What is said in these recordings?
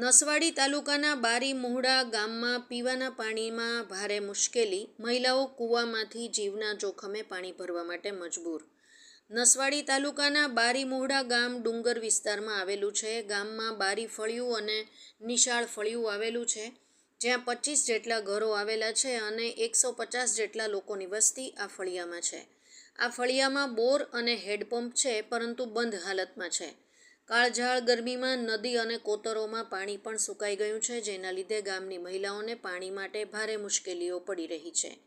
નસવાડી તાલુકાના બારી મોહડા ગામમાં પીવાના પાણીમાં ભારે મુશ્કેલી, મહિલાઓ કૂવામાંથી જીવના જોખમે પાણી ભરવા માટે મજબૂર. નસવાડી તાલુકાના બારી મોહડા ગામ ડુંગર વિસ્તારમાં આવેલું છે. ગામમાં બારી ફળિયું અને નિશાળ ફળિયું આવેલું છે. જ્યાં પચીસ જેટલા ઘરો આવેલા છે અને એકસો પચાસ જેટલા લોકોની વસ્તી આ ફળિયામાં છે. આ ફળિયામાં બોર અને હેડપંપ છે, પરંતુ બંધ હાલતમાં છે. કાળઝાળ ગરમીમાં નદી અને કોતરોમાં પાણી પણ સુકાઈ ગયું છે, જેના લીધે ગામની મહિલાઓને પાણી માટે ભારે મુશ્કેલીઓ પડી રહી છે.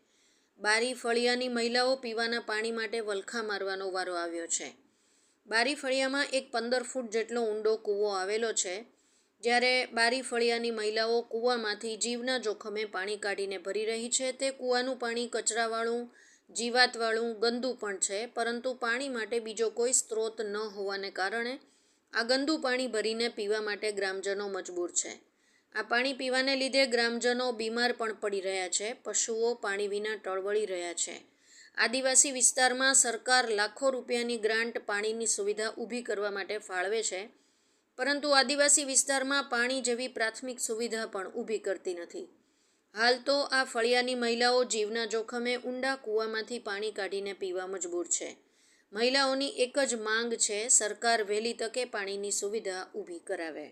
બારી ફળિયાની મહિલાઓ પીવાના પાણી માટે વલખા મારવાનો વારો આવ્યો છે. બારી ફળિયામાં એક પંદર ફૂટ જેટલો ઊંડો કૂવો આવેલો છે, જ્યારે બારી ફળિયાની મહિલાઓ કૂવામાંથી જીવના જોખમે પાણી કાઢીને ભરી રહી છે. તે કૂવાનું પાણી કચરાવાળું, જીવાતવાળું ગંદુ પણ છે, પરંતુ પાણી માટે બીજો કોઈ સ્ત્રોત ન હોવાને કારણે આ ગંદુ પાણી ભરીને પીવા માટે ગ્રામજનો મજબૂર છે. આ પાણી પીવાને લીધે ગ્રામજનો બીમાર પણ પડી રહ્યા છે. પશુઓ પાણી વિના ટળવળી રહ્યા છે. આદિવાસી વિસ્તારમાં સરકાર લાખો રૂપિયાની ગ્રાન્ટ પાણીની સુવિધા ઊભી કરવા માટે ફાળવે છે. પરંતુ આદિવાસી વિસ્તારમાં પાણી જેવી પ્રાથમિક સુવિધા પણ ઊભી કરતી નથી. હાલ તો આ ફળિયાની મહિલાઓ જીવના જોખમે ઊંડા કૂવામાંથી પાણી કાઢીને પીવા મજબૂર છે. મહિલાઓની એક જ માંગ છે, સરકાર વહેલી તકે પાણીની સુવિધા ઊભી કરાવે.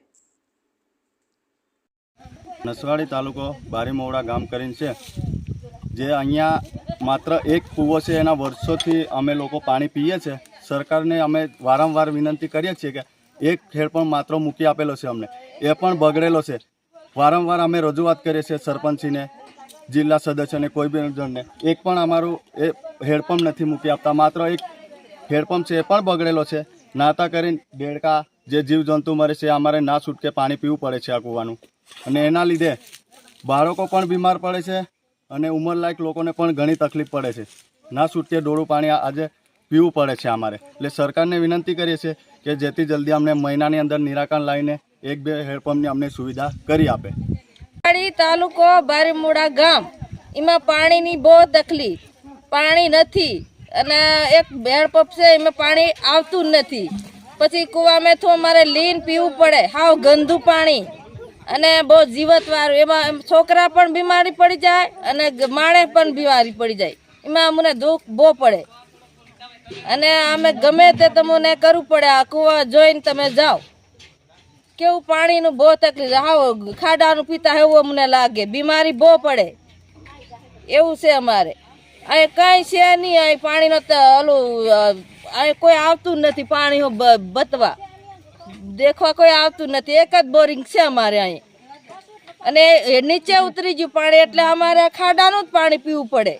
નસવાડી તાલુકો બારીમોવડા ગામ કરીને છે, જે અહીંયા માત્ર એક કૂવો છે, એના વર્ષોથી અમે લોકો પાણી પીએ છીએ સરકારને અમે વારંવાર વિનંતી કરીએ છીએ કે એક ખેડ પણ માત્ર મૂકી આપેલો છે અમને. એ પણ બગડેલો છે. વારંવાર અમે રજૂઆત કરીએ છીએ સરપંચીને, જિલ્લા સદસ્યને, કોઈ બી જણને. એક પણ અમારું એ હેડપંપ નથી મૂકી આપતા. માત્ર એક હેડપંપ છે એ પણ બગડેલો છે. નાતા કરીને દેડકા જે જીવજંતુ મરે છે અમારે ના છૂટકે પાણી પીવું પડે છે આ કૂવાનું. અને એના લીધે બાળકો પણ બીમાર પડે છે અને ઉંમરલાયક લોકોને પણ ઘણી તકલીફ પડે છે. ના છૂટકે ડોળું પાણી આજે પીવું પડે છે અમારે. એટલે સરકારને વિનંતી કરીએ છીએ કે જેથી જલ્દી અમને મહિનાની અંદર નિરાકરણ લાવીને એક બે હેડપંપની અમને સુવિધા કરી આપે. તાલુકો બારીમુડા ગામ. એમાં પાણીની બહુ તકલીફ. પાણી નથી. અને એક હેડપંપ છે, એમાં પાણી આવતું જ નથી. પછી કૂવામાં તો અમારે લીન પીવું પડે, હાવ ગંદુ પાણી. અને બહુ જીવતવાળું, એમાં છોકરા પણ બીમારી પડી જાય અને માણે પણ બીમારી પડી જાય. એમાં અમને દુઃખ બહુ પડે. અને અમે ગમે તે તમને કરવું પડે, આ કૂવા જોઈને તમે જાઓ. કેવું પાણીનું બહુ તકલીફ, હાવ ખાડાનું પીતા એવું અમને લાગે, બીમારી બહુ પડે. એવું છે અમારે. અહીં કાંઈ છે નહીં, અહીં પાણીનો ઓલું અહીં કોઈ આવતું નથી પાણી બતવા. દેખવા કોઈ આવતું નથી. એક જ બોરિંગ છે અમારે અહીં. અને નીચે ઉતરી ગયું પાણી, એટલે અમારે ખાડાનું જ પાણી પીવું પડે.